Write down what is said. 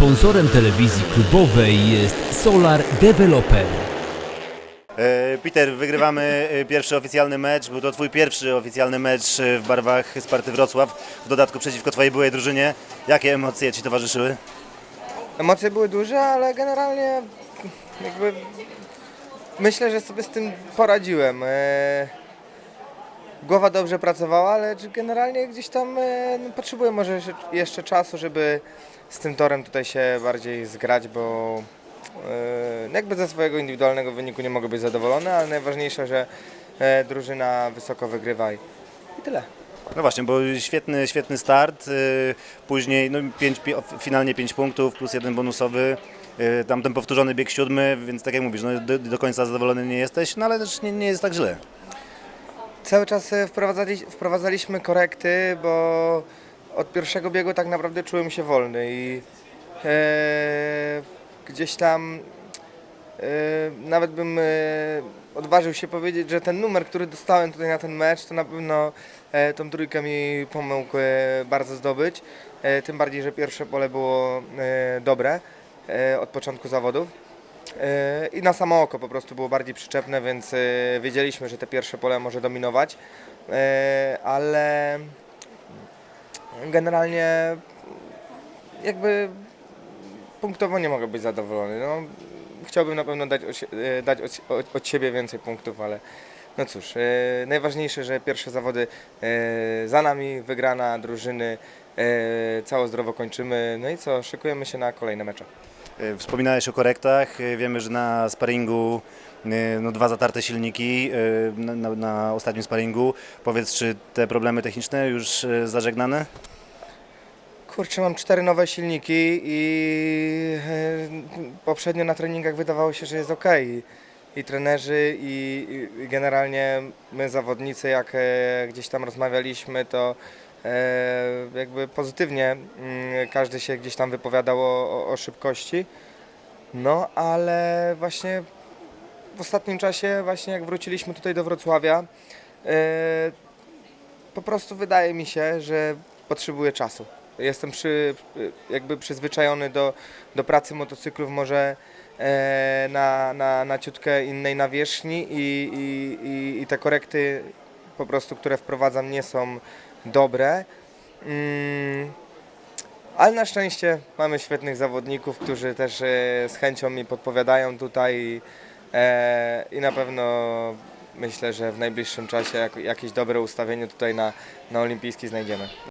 Sponsorem telewizji klubowej jest Solar Developer. E, Peter, wygrywamy e, pierwszy oficjalny mecz. Był to Twój pierwszy oficjalny mecz e, w barwach Sparty Wrocław, w dodatku przeciwko Twojej byłej drużynie. Jakie emocje Ci towarzyszyły? Emocje były duże, ale generalnie jakby myślę, że sobie z tym poradziłem. Głowa dobrze pracowała, ale generalnie gdzieś tam e, no, potrzebuję może jeszcze- czasu, żeby z tym torem tutaj się bardziej zgrać, bo e, jakby ze swojego indywidualnego wyniku nie mogę być zadowolony, ale najważniejsze, że e, drużyna wysoko wygrywa i, i tyle. No właśnie, bo świetny, świetny start. Później no, pięć, pi- finalnie 5 punktów plus jeden bonusowy. e, Tam ten powtórzony bieg siódmy, więc tak jak mówisz, no, do, do końca zadowolony nie jesteś, no ale też nie, nie jest tak źle. Cały czas e, wprowadzali, wprowadzaliśmy korekty, bo od pierwszego biegu tak naprawdę czułem się wolny i e, gdzieś tam e, nawet bym e, odważył się powiedzieć, że ten numer, który dostałem tutaj na ten mecz, to na pewno e, tą trójkę mi pomógł e, bardzo zdobyć. E, tym bardziej, że pierwsze pole było e, dobre e, od początku zawodów. E, I na samo oko po prostu było bardziej przyczepne, więc e, wiedzieliśmy, że te pierwsze pole może dominować, E, ale generalnie jakby punktowo nie mogę być zadowolony. No, chciałbym na pewno dać, od, dać od, od, siebie więcej punktów, ale no cóż, najważniejsze, że pierwsze zawody za nami, wygrana drużyny, cało zdrowo kończymy, no i co, szykujemy się na kolejne mecze. E, Wspominałeś o korektach. E, Wiemy, że na sparingu e, no, dwa zatarte silniki na, na, ostatnim sparingu. Powiedz, czy te problemy techniczne już zażegnane? Kurczę, mam cztery nowe silniki i poprzednio na treningach wydawało się, że jest ok. I, trenerzy, i, i generalnie my zawodnicy, jak gdzieś tam rozmawialiśmy, to jakby pozytywnie mm, każdy się gdzieś tam wypowiadał o, o, o szybkości. No, ale właśnie w ostatnim czasie, właśnie jak wróciliśmy tutaj do Wrocławia, e, po prostu wydaje mi się, że potrzebuję czasu. Jestem przy, jakby przyzwyczajony do, do pracy motocyklów może e, na, na, na ciutkę innej nawierzchni i, i, i, i te korekty po prostu, które wprowadzam nie są dobre. Mm, ale na szczęście mamy świetnych zawodników, którzy też e, z chęcią mi podpowiadają tutaj i, e, i na pewno myślę, że w najbliższym czasie jak, jakieś dobre ustawienie tutaj na, na olimpijski znajdziemy.